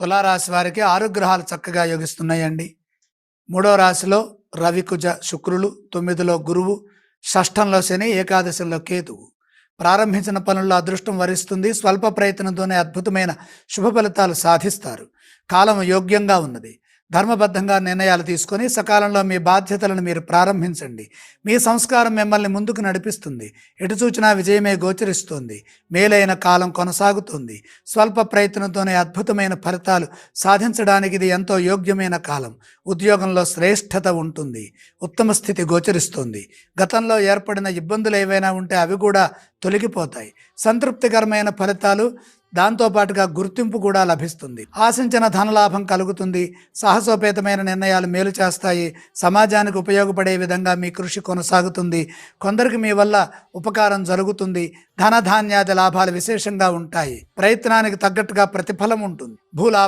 తులారాశి వారికి ఆరు గ్రహాలు చక్కగా యోగిస్తున్నాయండి. మూడో రాశిలో రవికుజ శుక్రులు తొమ్మిదిలో గురువు షష్టంలో శని ఏకాదశిలో కేతువు ప్రారంభించిన పనుల్లో అదృష్టం వరిస్తుంది. స్వల్ప ప్రయత్నంతోనే అద్భుతమైన శుభ ఫలితాలు సాధిస్తారు. కాలం యోగ్యంగా ఉన్నది. ధర్మబద్ధంగా నిర్ణయాలు తీసుకొని సకాలంలో మీ బాధ్యతలను మీరు ప్రారంభించండి. మీ సంస్కారం మిమ్మల్ని ముందుకు నడిపిస్తుంది. ఎటు చూచినా విజయమే గోచరిస్తుంది. మేలైన కాలం కొనసాగుతుంది. స్వల్ప ప్రయత్నంతోనే అద్భుతమైన ఫలితాలు సాధించడానికి ఇది ఎంతో యోగ్యమైన కాలం. ఉద్యోగంలో శ్రేష్టత ఉంటుంది. ఉత్తమ స్థితి గోచరిస్తుంది. గతంలో ఏర్పడిన ఇబ్బందులు ఏవైనా ఉంటే అవి కూడా తొలగిపోతాయి. సంతృప్తికరమైన ఫలితాలు దాంతోపాటుగా గుర్తింపు కూడా లభిస్తుంది. ఆశించిన ధనలాభం కలుగుతుంది. సాహసోపేతమైన నిర్ణయాలు మేలు చేస్తాయి. సమాజానికి ఉపయోగపడే విధంగా మీ కృషి కొనసాగుతుంది. కొందరికి మీ వల్ల ఉపకారం జరుగుతుంది. ధనధాన్యాది లాభాలు విశేషంగా ఉంటాయి. ప్రయత్నానికి తగ్గట్టుగా ప్రతిఫలం ఉంటుంది. భూలాభం